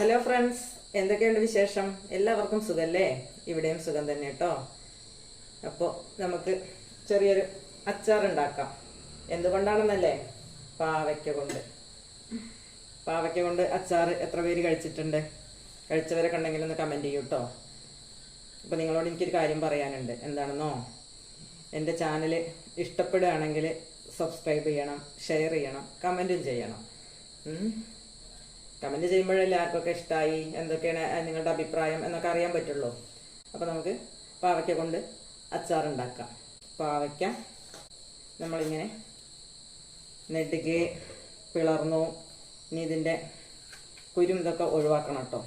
Hello friends എന്തൊക്കെയുണ്ട് വിശേഷം? എല്ലാവർക്കും സുഖല്ലേ? ഇവിടെയും സുഖം തന്നെ കേട്ടോ. അപ്പോൾ നമുക്ക് ചെറിയൊരു അച്ചാർ ഉണ്ടാക്കാം എന്തുകൊണ്ടാണെന്നല്ലേ? പാവയ്ക്ക കൊണ്ട്. പാവയ്ക്ക കൊണ്ട് അച്ചാർ എത്ര പേര് കഴിച്ചിട്ടുണ്ട്? കഴിച്ചവരെ ഉണ്ടെങ്കിൽ ഒന്ന് കമന്റ് ചെയ്യൂ കേട്ടോ അപ്പോൾ നിങ്ങളോട് എനിക്കൊരു കാര്യം പറയാനുണ്ട്. എന്താണെന്നോ? എന്റെ ചാനൽ ഇഷ്ടപ്പെടുകയാണെങ്കിൽ സബ്സ്ക്രൈബ് ചെയ്യണം ഷെയർ ചെയ്യണം കമന്റും ചെയ്യണം. കമന്റ് ചെയ്യുമ്പോഴല്ലേ ആർക്കൊക്കെ ഇഷ്ടമായി എന്തൊക്കെയാണ് നിങ്ങളുടെ അഭിപ്രായം എന്നൊക്കെ അറിയാൻ പറ്റുള്ളൂ. അപ്പോൾ നമുക്ക് പാവയ്ക്ക കൊണ്ട് അച്ചാർ ഉണ്ടാക്കാം. പാവയ്ക്ക നമ്മളിങ്ങനെ നെടുകെ പിളർന്നു. ഇനി ഇതിന്റെ കുരും ഇതൊക്കെ ഒഴിവാക്കണം കേട്ടോ.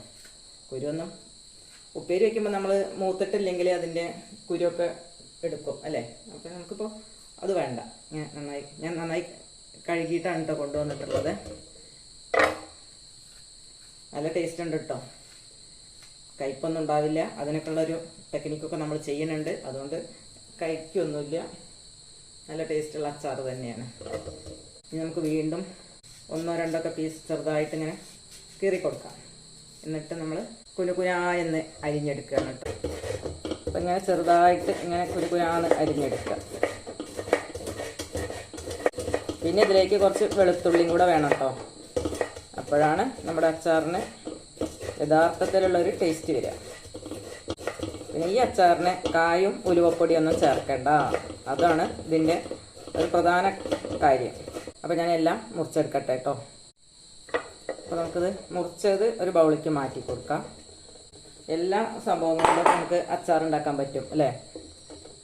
കുരുവൊന്നും ഉപ്പേരി വയ്ക്കുമ്പോൾ നമ്മൾ മൂത്തിട്ടില്ലെങ്കിൽ അതിന്റെ കുരുവൊക്കെ എടുക്കും അല്ലേ? അപ്പോൾ നമുക്കിപ്പോൾ അത് വേണ്ട. ഞാൻ നന്നായി ഞാൻ നന്നായി കഴുകിയിട്ടാണ് കേട്ടോ കൊണ്ടുവന്നിട്ടുള്ളത്. നല്ല ടേസ്റ്റ് ഉണ്ട് കേട്ടോ കയ്പൊന്നും ഉണ്ടാവില്ല. അതിനൊക്കെയുള്ളൊരു ടെക്നിക്കൊക്കെ നമ്മൾ ചെയ്യുന്നുണ്ട്. അതുകൊണ്ട് കഴിക്കൊന്നുമില്ല നല്ല ടേസ്റ്റുള്ള അച്ചാർ തന്നെയാണ്. ഇനി നമുക്ക് വീണ്ടും ഒന്നോ രണ്ടോ ഒക്കെ പീസ് ചെറുതായിട്ട് ഇങ്ങനെ കീറി കൊടുക്കാം. എന്നിട്ട് നമ്മൾ കുനുകുനാ എന്ന് അരിഞ്ഞെടുക്കുകയാണ് കേട്ടോ അപ്പം ഇങ്ങനെ ചെറുതായിട്ട് ഇങ്ങനെ കുനുകുനാന്ന് അരിഞ്ഞെടുക്കുക. പിന്നെ ഇതിലേക്ക് കുറച്ച് വെളുത്തുള്ളിയും കൂടെ വേണം കേട്ടോ അപ്പോഴാണ് നമ്മുടെ അച്ചാറിന് യഥാർത്ഥത്തിലുള്ളൊരു ടേസ്റ്റ് വരിക. പിന്നെ ഈ അച്ചാറിന് കായും ഉലുവപ്പൊടിയൊന്നും ചേർക്കണ്ട. അതാണ് ഇതിന്റെ ഒരു പ്രധാന കാര്യം. അപ്പോൾ ഞാൻ എല്ലാം മുറിച്ചെടുക്കട്ടെ കേട്ടോ അപ്പോൾ നമുക്കിത് മുറിച്ചത് ഒരു ബൗളിക്ക് മാറ്റി കൊടുക്കാം. എല്ലാ സംഭവങ്ങളും നമുക്ക് അച്ചാർ ഉണ്ടാക്കാൻ പറ്റും അല്ലേ?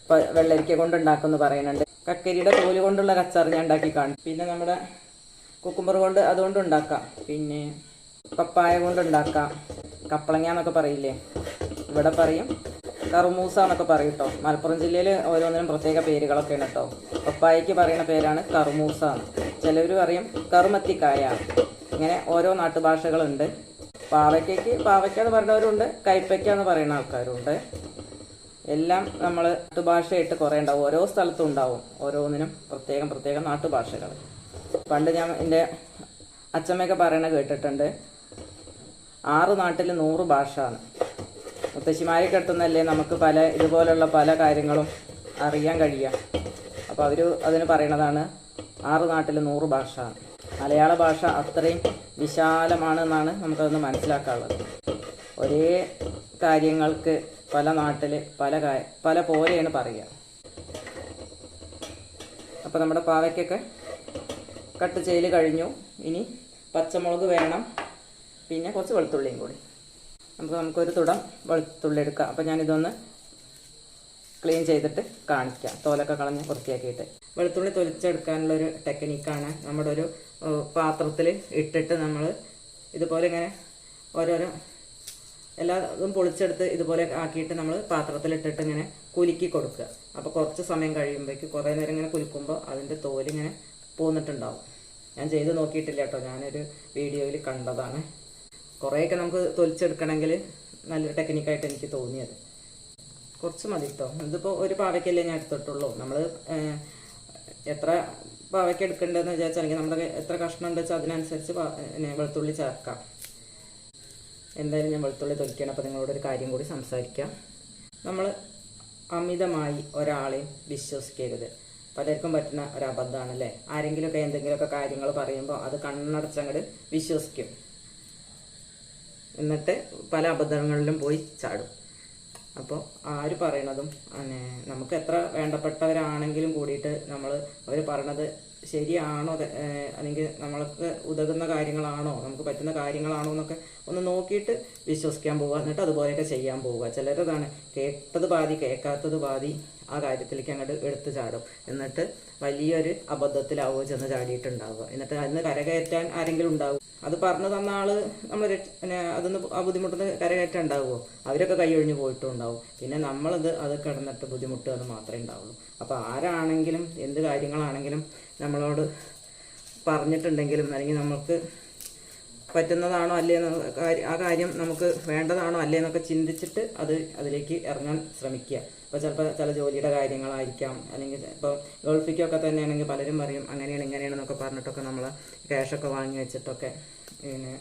ഇപ്പോൾ വെള്ളരിക്ക കൊണ്ട് ഉണ്ടാക്കുമെന്ന് പറയുന്നുണ്ട്. കക്കരിയുടെ തോൽ കൊണ്ടുള്ള കച്ചാർ ഞാൻ ഉണ്ടാക്കി കാണും. പിന്നെ നമ്മുടെ കുക്കുമ്പർ കൊണ്ട് അതുകൊണ്ട് ഉണ്ടാക്കാം. പിന്നെ പപ്പായ കൊണ്ട് ഉണ്ടാക്കാം. കപ്പളങ്ങ എന്നൊക്കെ പറയില്ലേ? ഇവിടെ പറയും. കറുമൂസ എന്നൊക്കെ പറയും കേട്ടോ മലപ്പുറം ജില്ലയിൽ ഓരോന്നിനും പ്രത്യേക പേരുകളൊക്കെയാണ് കേട്ടോ പപ്പായയ്ക്ക് പറയുന്ന പേരാണ് കറുമൂസ എന്ന്. ചിലവർ പറയും കറുമത്തിക്കായ. ഇങ്ങനെ ഓരോ നാട്ടുഭാഷകളുണ്ട്. പാവയ്ക്കയ്ക്ക് പാവയ്ക്ക എന്ന് പറയുന്നവരുണ്ട് കൈപ്പയ്ക്ക എന്ന് പറയുന്ന ആൾക്കാരുണ്ട്. എല്ലാം നമ്മൾ നാട്ടുഭാഷയായിട്ട് കുറേ ഉണ്ടാവും. ഓരോ സ്ഥലത്തും ഉണ്ടാവും. ഓരോന്നിനും പ്രത്യേകം പ്രത്യേകം നാട്ടുഭാഷകൾ പണ്ട് ഞാൻ എന്റെ അച്ഛമ്മയൊക്കെ പറയണ കേട്ടിട്ടുണ്ട്. ആറ് നാട്ടിൽ നൂറ് ഭാഷ എന്ന് മുത്തശ്ശിമാരെ കെട്ടുന്നല്ലേ നമുക്ക് പല ഇതുപോലുള്ള പല കാര്യങ്ങളും അറിയാൻ കഴിയുക അപ്പോൾ അവർ അതിന് പറയണതാണ് ആറ് നാട്ടിൽ നൂറ് ഭാഷ മലയാള ഭാഷ അത്രയും വിശാലമാണ് എന്നാണ് നമുക്കതൊന്ന് മനസ്സിലാക്കാനുള്ളത്. ഒരേ കാര്യങ്ങൾക്ക് പല നാട്ടിൽ പല കാ- പല പോലെയാണ് പറയുക. അപ്പോൾ നമ്മുടെ പാവയ്ക്കൊക്കെ കട്ട് ചെയ്ല് കഴിഞ്ഞു. ഇനി പച്ചമുളക് വേണം. പിന്നെ കുറച്ച് വെളുത്തുള്ളിയും കൂടി. നമുക്ക് നമുക്കൊരു തുടം വെളുത്തുള്ളി എടുക്കാം. അപ്പോൾ ഞാനിതൊന്ന് ക്ലീൻ ചെയ്തിട്ട് കാണിക്കാം. തോലൊക്കെ കളഞ്ഞ് വൃത്തിയാക്കിയിട്ട്. വെളുത്തുള്ളി തൊലിച്ചെടുക്കാനുള്ളൊരു ടെക്നിക്കാണ് നമ്മുടെ ഒരു പാത്രത്തിൽ ഇട്ടിട്ട് നമ്മൾ ഇതുപോലെ ഇങ്ങനെ ഓരോരോ എല്ലാതും പൊളിച്ചെടുത്ത് ഇതുപോലെ ആക്കിയിട്ട് നമ്മൾ പാത്രത്തിലിട്ടിട്ട് ഇങ്ങനെ കുലുക്കി കൊടുക്കുക. അപ്പോൾ കുറച്ച് സമയം കഴിയുമ്പോഴേക്ക് കുറേ നേരം ഇങ്ങനെ കുലുക്കുമ്പോൾ അതിന്റെ തോലിങ്ങനെ പോന്നിട്ടുണ്ടാവും. ഞാൻ ചെയ്ത് നോക്കിയിട്ടില്ല കേട്ടോ. ഞാനൊരു വീഡിയോയിൽ കണ്ടതാണ്. കുറേയൊക്കെ നമുക്ക് തൊലിച്ചെടുക്കണമെങ്കിൽ നല്ലൊരു ടെക്നിക്കായിട്ട് എനിക്ക് തോന്നിയത്. കുറച്ച് മതി കേട്ടോ ഇതിപ്പോൾ ഒരു പാവയ്ക്കല്ലേ ഞാൻ എടുത്തിട്ടുള്ളൂ. നമ്മൾ എത്ര പാവയ്ക്ക എടുക്കേണ്ടതെന്ന് വിചാരിച്ചാണെങ്കിൽ നമ്മുടെ എത്ര കഷ്ണം ഉണ്ട് വെച്ചാൽ അതിനനുസരിച്ച് വെളുത്തുള്ളി ചേർക്കാം. എന്തായാലും ഞാൻ വെളുത്തുള്ളി തൊലിക്കണം. അപ്പോൾ നിങ്ങളോട് ഒരു കാര്യം കൂടി സംസാരിക്കാം. നമ്മൾ അമിതമായി ഒരാളെയും വിശ്വസിക്കരുത്. പലർക്കും പറ്റുന്ന ഒരു അബദ്ധമാണ് അല്ലേ ആരെങ്കിലുമൊക്കെ എന്തെങ്കിലുമൊക്കെ കാര്യങ്ങൾ പറയുമ്പോൾ അത് കണ്ണടച്ചങ്ങട് വിശ്വസിക്കും. എന്നിട്ട് പല അബദ്ധങ്ങളിലും പോയി ചാടും. അപ്പോൾ ആര് പറയണതും നമുക്ക് എത്ര വേണ്ടപ്പെട്ടവരാണെങ്കിലും കൂടിയിട്ട് നമ്മൾ അവർ പറയണത് ശരിയാണോ? അല്ലെങ്കിൽ നമ്മൾക്ക് ഉതകുന്ന കാര്യങ്ങളാണോ? നമുക്ക് പറ്റുന്ന കാര്യങ്ങളാണോ എന്നൊക്കെ ഒന്ന് നോക്കിയിട്ട് വിശ്വസിക്കാൻ പോവുക. എന്നിട്ട് അതുപോലെയൊക്കെ ചെയ്യാൻ പോവുക. ചിലരതാണ് കേട്ടത് പാതി കേൾക്കാത്തത് പാതി ആ കാര്യത്തിലേക്ക് അങ്ങോട്ട് എടുത്തു ചാടും. എന്നിട്ട് വലിയൊരു അബദ്ധത്തിലാവുക ചെന്ന് ചാടിയിട്ടുണ്ടാവുക. എന്നിട്ട് അതിന് കരകയറ്റാൻ ആരെങ്കിലും ഉണ്ടാവും അത് പറഞ്ഞു തന്ന ആൾ നമ്മൾ അതൊന്ന് ആ ബുദ്ധിമുട്ടൊന്ന് കരകയറ്റാൻ ഉണ്ടാവുമോ? അവരൊക്കെ കൈയൊഴിഞ്ഞ് പോയിട്ടും ഉണ്ടാവും പിന്നെ നമ്മളത് അത് കിടന്നിട്ട് ബുദ്ധിമുട്ടുക എന്ന് മാത്രമേ ഉണ്ടാവുള്ളൂ. അപ്പോൾ ആരാണെങ്കിലും എന്ത് കാര്യങ്ങളാണെങ്കിലും നമ്മളോട് പറഞ്ഞിട്ടുണ്ടെങ്കിലും അല്ലെങ്കിൽ നമുക്ക് പറ്റുന്നതാണോ അല്ലേ ആ കാര്യം നമുക്ക് വേണ്ടതാണോ അല്ലേ എന്നൊക്കെ ചിന്തിച്ചിട്ട് അത് അതിലേക്ക് ഇറങ്ങാൻ ശ്രമിക്കുക. ഇപ്പോൾ ചിലപ്പോൾ ചില ജോലിയുടെ കാര്യങ്ങളായിരിക്കാം. അല്ലെങ്കിൽ ഇപ്പോൾ ഗൾഫിക്കൊക്കെ തന്നെയാണെങ്കിൽ പലരും പറയും അങ്ങനെയാണ് ഇങ്ങനെയാണെന്നൊക്കെ പറഞ്ഞിട്ടൊക്കെ നമ്മൾ ക്യാഷൊക്കെ വാങ്ങി വെച്ചിട്ടൊക്കെ പിന്നെ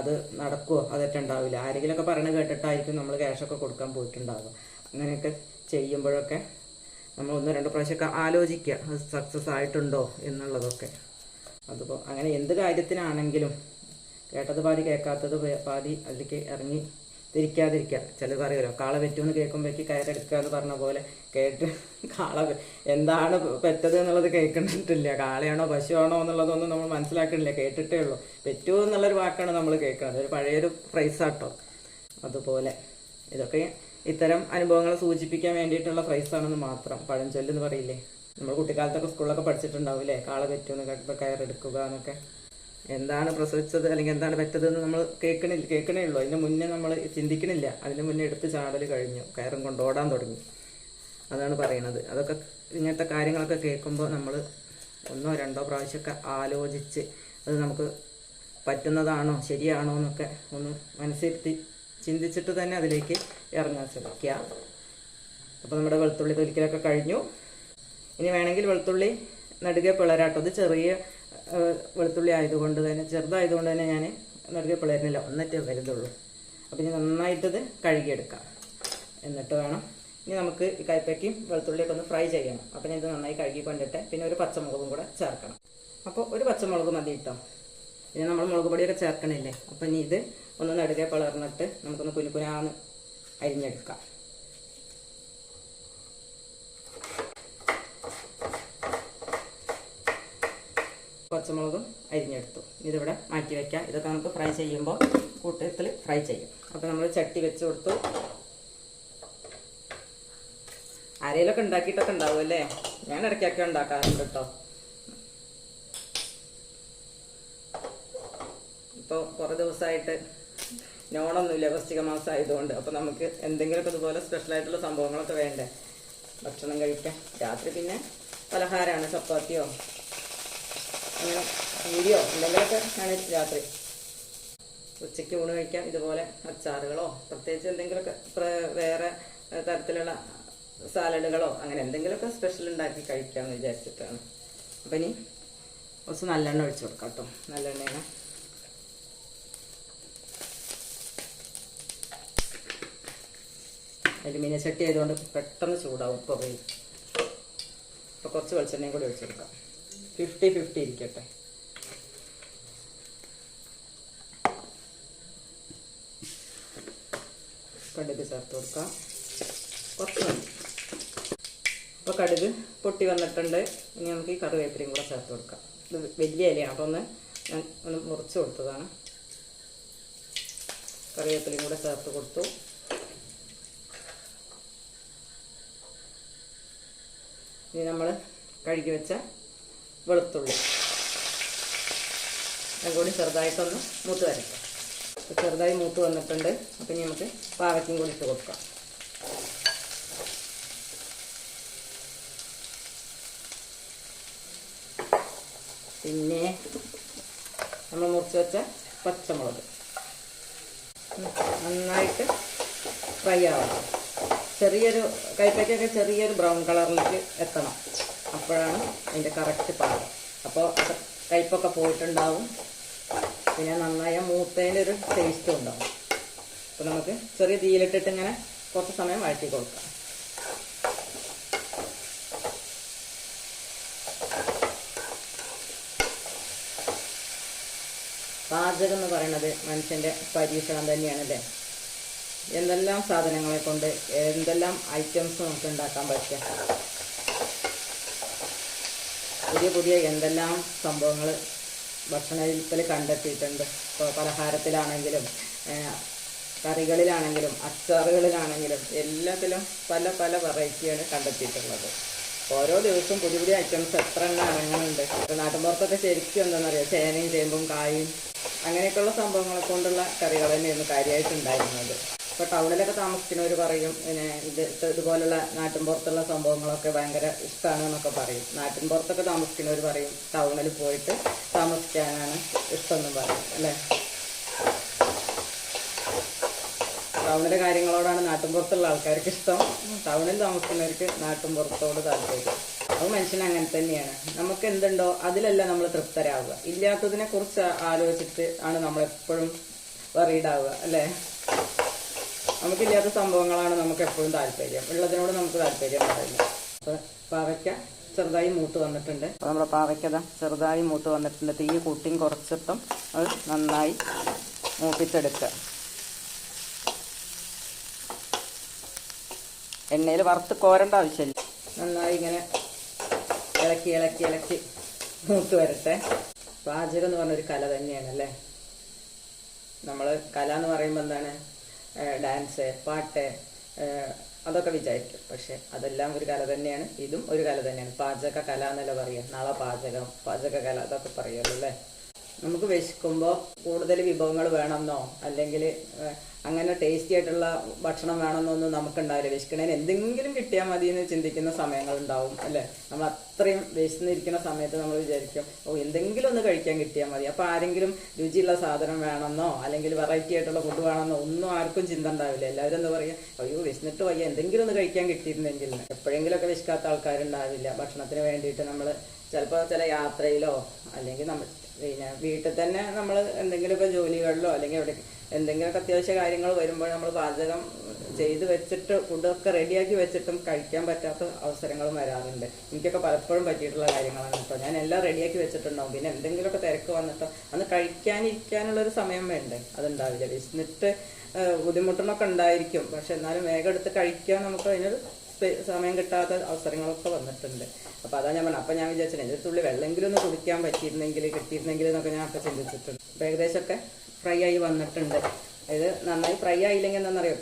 അത് നടക്കുമോ അതൊക്കെ ഉണ്ടാവില്ല. ആരെങ്കിലുമൊക്കെ പറയണ കേട്ടിട്ടായിരിക്കും നമ്മൾ ക്യാഷൊക്കെ കൊടുക്കാൻ പോയിട്ടുണ്ടാവുക. അങ്ങനെയൊക്കെ ചെയ്യുമ്പോഴൊക്കെ നമ്മൾ ഒന്ന് രണ്ട് പ്രാവശ്യമൊക്കെ ആലോചിക്കുക അത് സക്സസ് ആയിട്ടുണ്ടോ എന്നുള്ളതൊക്കെ. അതിപ്പോൾ അങ്ങനെ എന്ത് കാര്യത്തിനാണെങ്കിലും കേട്ടത് പാതി കേൾക്കാത്തത് പാതി അതിലേക്ക് ഇറങ്ങി തിരിക്കാതിരിക്കുക. ചിലർ പറയുമല്ലോ കാള പറ്റുമെന്ന് കേൾക്കുമ്പോഴേക്ക് കയറെടുക്കുക എന്ന് പറഞ്ഞ പോലെ കേട്ട് കാള എന്താണ് പെറ്റത് എന്നുള്ളത് കേൾക്കണ്ടിട്ടില്ല. കാളയാണോ പശുവാണോ എന്നുള്ളതൊന്നും നമ്മൾ മനസ്സിലാക്കണില്ല. കേട്ടിട്ടേ ഉള്ളൂ. പറ്റുമോ എന്നുള്ളൊരു വാക്കാണ് നമ്മൾ കേൾക്കുന്നത്. ഒരു പഴയൊരു ഫ്രൈസാട്ടോ അതുപോലെ ഇതൊക്കെ ഇത്തരം അനുഭവങ്ങളെ സൂചിപ്പിക്കാൻ വേണ്ടിയിട്ടുള്ള ഫ്രൈസാണെന്ന് മാത്രം പഴഞ്ചൊല്ല് എന്ന് പറയില്ലേ? നമ്മൾ കുട്ടിക്കാലത്തൊക്കെ സ്കൂളിലൊക്കെ പഠിച്ചിട്ടുണ്ടാവും അല്ലേ കാള പറ്റുമെന്ന് കയറെടുക്കുക എന്നൊക്കെ. എന്താണ് പ്രസവിച്ചത് അല്ലെങ്കിൽ എന്താണ് പറ്റത് എന്ന് നമ്മൾ കേൾക്കണില്ല കേൾക്കണേ ഉള്ളൂ അതിന് മുന്നേ നമ്മൾ ചിന്തിക്കണില്ല. അതിന് മുന്നേ എടുത്ത് ചാടൽ കഴിഞ്ഞു. കയറും കൊണ്ട് ഓടാൻ തുടങ്ങി. അതാണ് പറയണത്. അതൊക്കെ ഇങ്ങനത്തെ കാര്യങ്ങളൊക്കെ കേൾക്കുമ്പോൾ നമ്മൾ ഒന്നോ രണ്ടോ പ്രാവശ്യമൊക്കെ ആലോചിച്ച് അത് നമുക്ക് പറ്റുന്നതാണോ? ശരിയാണോ എന്നൊക്കെ ഒന്ന് മനസ്സിരുത്തി ചിന്തിച്ചിട്ട് തന്നെ അതിലേക്ക് ഇറങ്ങാൻ ശ്രമിക്കുക. അപ്പോൾ നമ്മുടെ വെളുത്തുള്ളി തൊലിക്കലൊക്കെ കഴിഞ്ഞു. ഇനി വേണമെങ്കിൽ വെളുത്തുള്ളി നടുകെ പിളരാട്ടോ. ഇത് ചെറിയ വെളുത്തുള്ളി ആയതുകൊണ്ട് തന്നെ ചെറുതായതുകൊണ്ട് തന്നെ ഞാൻ നടുകെ പിളരുന്നില്ല. ഒന്നിട്ടേ വരുന്നുള്ളൂ. അപ്പോൾ ഇനി നന്നായിട്ടത് കഴുകിയെടുക്കാം. എന്നിട്ട് വേണം ഇനി നമുക്ക് ഈ കയ്പയ്ക്കും വെളുത്തുള്ളിയൊക്കെ ഒന്ന് ഫ്രൈ ചെയ്യണം. അപ്പം ഞാൻ ഇത് നന്നായി കഴുകി കൊണ്ടിട്ട് പിന്നെ ഒരു പച്ചമുളകും കൂടെ ചേർക്കണം. അപ്പോൾ ഒരു പച്ചമുളക് മതി കേട്ടോ ഇനി നമ്മൾ മുളക് പൊടിയൊക്കെ ചേർക്കണില്ലേ? അപ്പം ഇനി ഇത് ഒന്ന് നടുകെ പിളർന്നിട്ട് നമുക്കൊന്ന് കുനുകുനാന്ന് അരിഞ്ഞെടുക്കാം. പച്ചമുളകും അരിഞ്ഞെടുത്തു. ഇതിവിടെ മാറ്റി വെക്കാം. ഇതൊക്കെ നമുക്ക് ഫ്രൈ ചെയ്യുമ്പോൾ കൂട്ടത്തിൽ ഫ്രൈ ചെയ്യും. അപ്പോൾ നമ്മൾ ചട്ടി വെച്ച് കൊടുത്തു. ആരെയിലൊക്കെ ഉണ്ടാക്കിയിട്ടൊക്കെ ഉണ്ടാവും അല്ലേ? ഞാൻ ഇടയ്ക്കൊക്കെ ഉണ്ടാക്കാറുണ്ട് കേട്ടോ ഇപ്പോൾ കുറേ ദിവസമായിട്ട് നോണൊന്നുമില്ല വൃശ്ചിക മാസം ആയതുകൊണ്ട് അപ്പോൾ നമുക്ക് എന്തെങ്കിലുമൊക്കെ ഇതുപോലെ സ്പെഷ്യലായിട്ടുള്ള സംഭവങ്ങളൊക്കെ വേണ്ടേ? ഭക്ഷണം കഴിക്കാൻ. രാത്രി പിന്നെ പലഹാരമാണ്. ചപ്പാത്തിയോ? അങ്ങനെ പൂരിയോ? എന്തെങ്കിലുമൊക്കെ ആണ് രാത്രി. ഉച്ചയ്ക്ക് ഊണ് കഴിക്കാം. ഇതുപോലെ അച്ചാറുകളോ? പ്രത്യേകിച്ച് എന്തെങ്കിലുമൊക്കെ വേറെ തരത്തിലുള്ള സാലഡുകളോ? അങ്ങനെ എന്തെങ്കിലുമൊക്കെ സ്പെഷ്യൽ ഉണ്ടാക്കി കഴിക്കാമെന്ന് വിചാരിച്ചിട്ടാണ്. അപ്പം ഇനി കുറച്ച് നല്ലെണ്ണ ഒഴിച്ചു കൊടുക്കാം കേട്ടോ. നല്ലെണ്ണയാണ് അലുമിനിയം ചട്ടി ആയതുകൊണ്ട് പെട്ടെന്ന് ചൂടാവും. ഇപ്പോൾ പോയി അപ്പോൾ കുറച്ച് വെളിച്ചെണ്ണയും കൂടി ഒഴിച്ചെടുക്കാം. ഫിഫ്റ്റി ഫിഫ്റ്റി ഇരിക്കട്ടെ. കടുക് ചേർത്ത് കൊടുക്കാം. കുറച്ച് മതി. അപ്പോൾ കടുക് പൊട്ടി വന്നിട്ടുണ്ട്. ഇനി നമുക്ക് ഈ കറിവേപ്പിലയും കൂടെ ചേർത്ത് കൊടുക്കാം. ഇത് വലിയ ഇലയാണ് അപ്പോൾ ഒന്ന് ഞാൻ ഒന്ന് മുറിച്ച് കൊടുത്തതാണ്. കറിവേപ്പിലയും കൂടെ ചേർത്ത് കൊടുത്തു. ഇനി നമ്മൾ കഴുകി വെച്ച വെളുത്തുള്ളി. അതും കൂടി ചെറുതായിട്ടൊന്ന് മൂത്ത് വരയ്ക്കാം ചെറുതായി മൂത്ത് വന്നിട്ടുണ്ട്. അപ്പം ഇനി നമുക്ക് പാവയ്ക്കും കൂടി ഇട്ട് കൊടുക്കാം. പിന്നെ നമ്മൾ മുറിച്ച് വെച്ച പച്ചമുളക്. നന്നായിട്ട് ഫ്രൈ ആവണം. ചെറിയൊരു കൈപ്പയ്ക്കൊക്കെ ചെറിയൊരു ബ്രൗൺ കളറിലേക്ക് എത്തണം. അപ്പോഴാണ് അതിന്റെ കറക്റ്റ് പാകം അപ്പോൾ അത് കയ്പ്പൊക്കെ പോയിട്ടുണ്ടാവും. പിന്നെ നന്നായ മൂത്തതിന്റെ ഒരു ടേസ്റ്റും ഉണ്ടാവും. അപ്പോൾ നമുക്ക് ചെറിയ തീയിലിട്ടിട്ട് ഇങ്ങനെ കുറച്ച് സമയം വഴറ്റി കൊടുക്കാം. പാചകം എന്ന് പറയുന്നത് മനുഷ്യന്റെ പരീക്ഷണം തന്നെയാണല്ലേ? എന്തെല്ലാം സാധനങ്ങളെ കൊണ്ട് എന്തെല്ലാം ഐറ്റംസ് നമുക്ക് ഉണ്ടാക്കാൻ പറ്റും പുതിയ പുതിയ എന്തെല്ലാം സംഭവങ്ങൾ ഭക്ഷണത്തിൽ കണ്ടെത്തിയിട്ടുണ്ട്? ഇപ്പോൾ പലഹാരത്തിലാണെങ്കിലും കറികളിലാണെങ്കിലും അച്ചാറുകളിലാണെങ്കിലും എല്ലാത്തിലും പല പല വെറൈറ്റിയാണ് കണ്ടെത്തിയിട്ടുള്ളത്. ഓരോ ദിവസവും പുതിയ പുതിയ ഐറ്റംസ് എത്ര എണ്ണം ഇറങ്ങുന്നുണ്ട് ഇപ്പോൾ നാട്ടിൻപുറത്തൊക്കെ ശരിക്കും എന്താണെന്നറിയാം ചേനയും ചേമ്പും കായും അങ്ങനെയൊക്കെയുള്ള സംഭവങ്ങളെ കൊണ്ടുള്ള കറികൾ തന്നെയായിരുന്നു കാര്യമായിട്ട് ഉണ്ടായിരുന്നത് ഇപ്പോൾ ടൗണിലൊക്കെ താമസിക്കുന്നവർ പറയും പിന്നെ ഇത് ഇതുപോലുള്ള ഇതുപോലുള്ള നാട്ടിൻപുറത്തുള്ള സംഭവങ്ങളൊക്കെ ഭയങ്കര ഇഷ്ടമാണ് എന്നൊക്കെ പറയും. നാട്ടിൻ പുറത്തൊക്കെ താമസിക്കുന്നവർ പറയും ടൗണിൽ പോയിട്ട് താമസിക്കാനാണ് ഇഷ്ടമെന്നും പറയും അല്ലേ? ടൗണിലെ കാര്യങ്ങളോടാണ് നാട്ടിൻ പുറത്തുള്ള ആൾക്കാർക്ക് ഇഷ്ടം. ടൗണിൽ താമസിക്കുന്നവർക്ക് നാട്ടിൻ പുറത്തോട് താല്പര്യം. അത് മനുഷ്യൻ അങ്ങനെ തന്നെയാണ്. നമുക്ക് എന്തുണ്ടോ അതിലല്ല നമ്മൾ തൃപ്തരാവുക. ഇല്ലാത്തതിനെ കുറിച്ച് ആലോചിച്ചിട്ട് ആണ് നമ്മൾ എപ്പോഴും വറീഡാവുക അല്ലേ? നമുക്കില്ലാത്ത സംഭവങ്ങളാണ് നമുക്ക് എപ്പോഴും താല്പര്യം. ഉള്ളതിനോട് നമുക്ക് താല്പര്യം പറയുന്നത് പാവയ്ക്ക ചെറുതായി മൂത്ത് വന്നിട്ടുണ്ട്. അപ്പോൾ നമ്മുടെ പാവയ്ക്കത ചെറുതായി മൂത്ത് വന്നിട്ടുണ്ട്. തീ കൂട്ടിയും കുറച്ചിട്ടും അത് നന്നായി മൂപ്പിച്ചെടുക്കുക. എണ്ണയിൽ വറുത്ത് കോരേണ്ട ആവശ്യമില്ല. നന്നായി ഇങ്ങനെ ഇളക്കി ഇളക്കി ഇളക്കി മൂത്ത് വരട്ടെ. പാചകം എന്ന് പറഞ്ഞൊരു കല തന്നെയാണ് അല്ലേ നമ്മൾ കല എന്ന് പറയുമ്പോൾ എന്താണ്? ഡാൻസ് പാട്ട് അതൊക്കെ വിചാരിക്കും. പക്ഷെ അതെല്ലാം ഒരു കല തന്നെയാണ്. ഇതും ഒരു കല തന്നെയാണ്. പാചക കല എന്നല്ല പറയുക. നാളെ പാചകം പാചക കല അതൊക്കെ പറയുമല്ലോ അല്ലേ? നമുക്ക് വിശക്കുമ്പോൾ കൂടുതൽ വിഭവങ്ങൾ വേണമെന്നോ അല്ലെങ്കിൽ അങ്ങനെ ടേസ്റ്റി ആയിട്ടുള്ള ഭക്ഷണം വേണമെന്നൊന്നും നമുക്കുണ്ടാവില്ല. വിശക്കണേന് എന്തെങ്കിലും കിട്ടിയാൽ മതി എന്ന് ചിന്തിക്കുന്ന സമയങ്ങളുണ്ടാവും അല്ലേ? നമ്മൾ അത്രയും വിശന്നിരിക്കുന്ന സമയത്ത് നമ്മൾ വിചാരിക്കും ഓ എന്തെങ്കിലും ഒന്ന് കഴിക്കാൻ കിട്ടിയാൽ മതി. അപ്പോൾ ആരെങ്കിലും രുചിയുള്ള സാധനം വേണമെന്നോ അല്ലെങ്കിൽ വെറൈറ്റി ആയിട്ടുള്ള ഫുഡ് വേണമെന്നോ ഒന്നും ആർക്കും ചിന്ത ഉണ്ടാവില്ല. എല്ലാവരും എന്താ പറയുക അയ്യോ വിശന്നിട്ട് വയ്യ എന്തെങ്കിലും ഒന്ന് കഴിക്കാൻ കിട്ടിയിരുന്നെങ്കിൽ. എപ്പോഴെങ്കിലുമൊക്കെ വിശക്കാത്ത ആൾക്കാരുണ്ടാവില്ല. ഭക്ഷണത്തിന് വേണ്ടിയിട്ട് നമ്മൾ ചിലപ്പോൾ ചില യാത്രയിലോ അല്ലെങ്കിൽ നമ്മൾ പിന്നെ വീട്ടിൽ തന്നെ നമ്മൾ എന്തെങ്കിലും ഇപ്പം ജോലികളിലോ അല്ലെങ്കിൽ എവിടെ എന്തെങ്കിലുമൊക്കെ അത്യാവശ്യ കാര്യങ്ങൾ വരുമ്പോൾ നമ്മൾ പാചകം ചെയ്ത് വെച്ചിട്ട് ഫുഡൊക്കെ റെഡിയാക്കി വെച്ചിട്ടും കഴിക്കാൻ പറ്റാത്ത അവസരങ്ങളും വരാറുണ്ട്. എനിക്കൊക്കെ പലപ്പോഴും പറ്റിയിട്ടുള്ള കാര്യങ്ങളാണ് കേട്ടോ. ഞാൻ എല്ലാം റെഡിയാക്കി വെച്ചിട്ടുണ്ടാവും. പിന്നെ എന്തെങ്കിലുമൊക്കെ തിരക്ക് വന്നിട്ടോ അന്ന് കഴിക്കാനിരിക്കാനുള്ളൊരു സമയം വേണ്ടേ? അതുണ്ടാവില്ല. വിശന്നിട്ട് ബുദ്ധിമുട്ടുന്നൊക്കെ ഉണ്ടായിരിക്കും. പക്ഷെ എന്നാലും വേഗം എടുത്ത് കഴിക്കാൻ നമുക്ക് അതിനൊരു സമയം കിട്ടാത്ത അവസരങ്ങളൊക്കെ വന്നിട്ടുണ്ട്. അപ്പോൾ അതാ ഞാൻ പറഞ്ഞത് അപ്പോൾ ഞാൻ വിചാരിച്ചത് എന്റെ തുള്ളി വെള്ളമെങ്കിലും ഒന്ന് കുടിക്കാൻ പറ്റിയിരുന്നെങ്കിൽ കിട്ടിയിരുന്നെങ്കിൽ എന്നൊക്കെ ഞാൻ അപ്പൊ ചിന്തിച്ചിട്ടുണ്ട്. അപ്പോൾ ഏകദേശമൊക്കെ ഫ്രൈ ആയി വന്നിട്ടുണ്ട്. അതായത് നന്നായി ഫ്രൈ ആയില്ലെങ്കിൽ എന്താണെന്നറിയാം?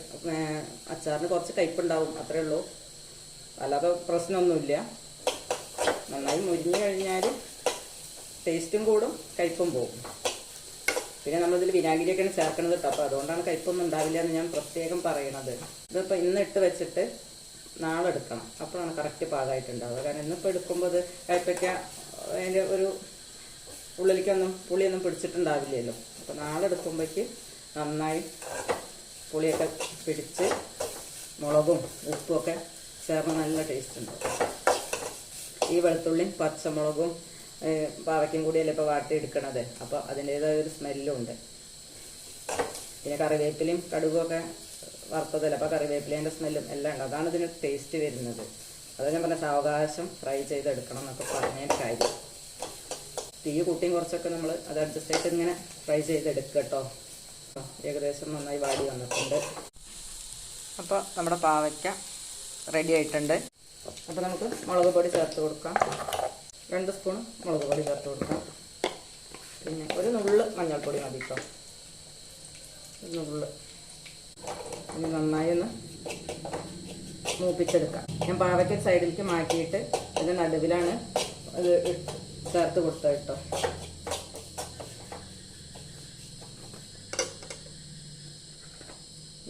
അച്ചാറിന് കുറച്ച് കയ്പുണ്ടാവും അത്രേ ഉള്ളൂ. അല്ലാതെ പ്രശ്നമൊന്നുമില്ല. നന്നായി മുരിഞ്ഞു കഴിഞ്ഞാൽ ടേസ്റ്റും കൂടും കയ്പും പോകും പിന്നെ നമ്മളിതിൽ വിനാഗിരിയൊക്കെയാണ് ചേർക്കണത് കേട്ടോ. അപ്പോൾ അതുകൊണ്ടാണ് കയ്പൊന്നും ഉണ്ടാവില്ല എന്ന് ഞാൻ പ്രത്യേകം പറയണത്. ഇതിപ്പോൾ ഇന്ന് ഇട്ട് വെച്ചിട്ട് നാളെ എടുക്കണം അപ്പോഴാണ് കറക്റ്റ് പാകമായിട്ടുണ്ടാവുക. കാരണം ഇന്നിപ്പോൾ എടുക്കുമ്പോൾ അത് കയ്പയ്ക്ക അതിന്റെ ഒരു ഉള്ളിലേക്കൊന്നും പുളിയൊന്നും പിടിച്ചിട്ടുണ്ടാവില്ലല്ലോ. അപ്പോൾ നാളെ എടുക്കുമ്പോഴേക്ക് നന്നായി പുളിയൊക്കെ പിടിച്ച് മുളകും ഉപ്പുമൊക്കെ ചേർന്ന് നല്ല ടേസ്റ്റ് ഉണ്ടാവും ഈ വെളുത്തുള്ളിയും പച്ചമുളകും പാവയ്ക്കും കൂടിയല്ലേ ഇപ്പോൾ വാട്ടി എടുക്കണത് അപ്പോൾ അതിന്റേതായ ഒരു സ്മെല്ലും ഉണ്ട്. പിന്നെ കറിവേപ്പിലയും കടുകുമൊക്കെ വറുത്തതല്ല അപ്പോൾ കറിവേപ്പിലേന്റെ സ്മെല്ലും എല്ലാം ഉണ്ട്. അതാണ് ഇതിന് ടേസ്റ്റ് വരുന്നത്. അതാണ് ഞാൻ പറഞ്ഞ സാവകാശം ഫ്രൈ ചെയ്തെടുക്കണം എന്നൊക്കെ പറഞ്ഞതിന്റെ കാര്യം. തീ കൂട്ടിയും കുറച്ചൊക്കെ നമ്മൾ അത് അഡ്ജസ്റ്റ് ആയിട്ട് ഇങ്ങനെ ഫ്രൈ ചെയ്തെടുക്കുക കേട്ടോ ഏകദേശം നന്നായി വാടി വന്നിട്ടുണ്ട്. അപ്പോൾ നമ്മുടെ പാവയ്ക്ക റെഡി ആയിട്ടുണ്ട്. അപ്പോൾ നമുക്ക് മുളക് പൊടി ചേർത്ത് കൊടുക്കാം. രണ്ട് സ്പൂൺ മുളക് പൊടി ചേർത്ത് കൊടുക്കാം. പിന്നെ ഒരു നുള്ള് മഞ്ഞൾപ്പൊടി മതി കേട്ടോ ഒരു നുള്ള്. ഇനി നന്നായി ഒന്ന് മൂപ്പിച്ചെടുക്കാം. ഞാൻ പാവയ്ക്ക സൈഡിലേക്ക് മാറ്റിയിട്ട് അതിന്റെ നടുവിലാണ് അത് ചേർത്ത് കൊടുത്തത് കേട്ടോ.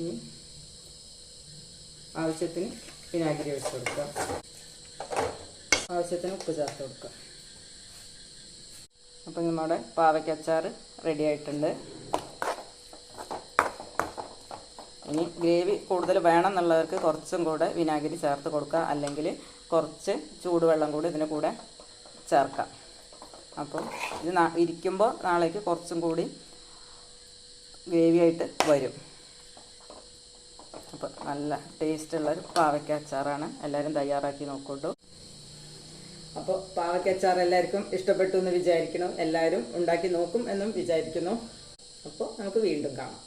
ഇനി ആവശ്യത്തിന് വിനാഗിരി ഒഴിച്ച് കൊടുക്കുക ആവശ്യത്തിന് ഉപ്പ് ചേർത്ത് കൊടുക്കുക അപ്പം നമ്മുടെ പാവയ്ക്ക അച്ചാർ റെഡി ആയിട്ടുണ്ട്. ഇനി ഗ്രേവി കൂടുതൽ വേണം എന്നുള്ളവർക്ക് കുറച്ചും കൂടെ വിനാഗിരി ചേർത്ത് കൊടുക്കുക. അല്ലെങ്കിൽ കുറച്ച് ചൂടുവെള്ളം കൂടി ഇതിന് കൂടെ ചേർക്കാം. അപ്പോൾ ഇത് ഇരിക്കുമ്പോൾ നാളേക്ക് കുറച്ചും കൂടി ഗ്രേവി ആയിട്ട് വരും. അപ്പോൾ നല്ല ടേസ്റ്റുള്ളൊരു പാവയ്ക്ക അച്ചാറാണ്. എല്ലാവരും തയ്യാറാക്കി നോക്കൂട്ടു അപ്പോൾ പാവയ്ക്ക അച്ചാർ എല്ലാവർക്കും ഇഷ്ടപ്പെട്ടു എന്ന് വിചാരിക്കണം എല്ലാവരും ഉണ്ടാക്കി നോക്കും എന്നും വിചാരിക്കുന്നു. അപ്പോൾ നമുക്ക് വീണ്ടും കാണാം.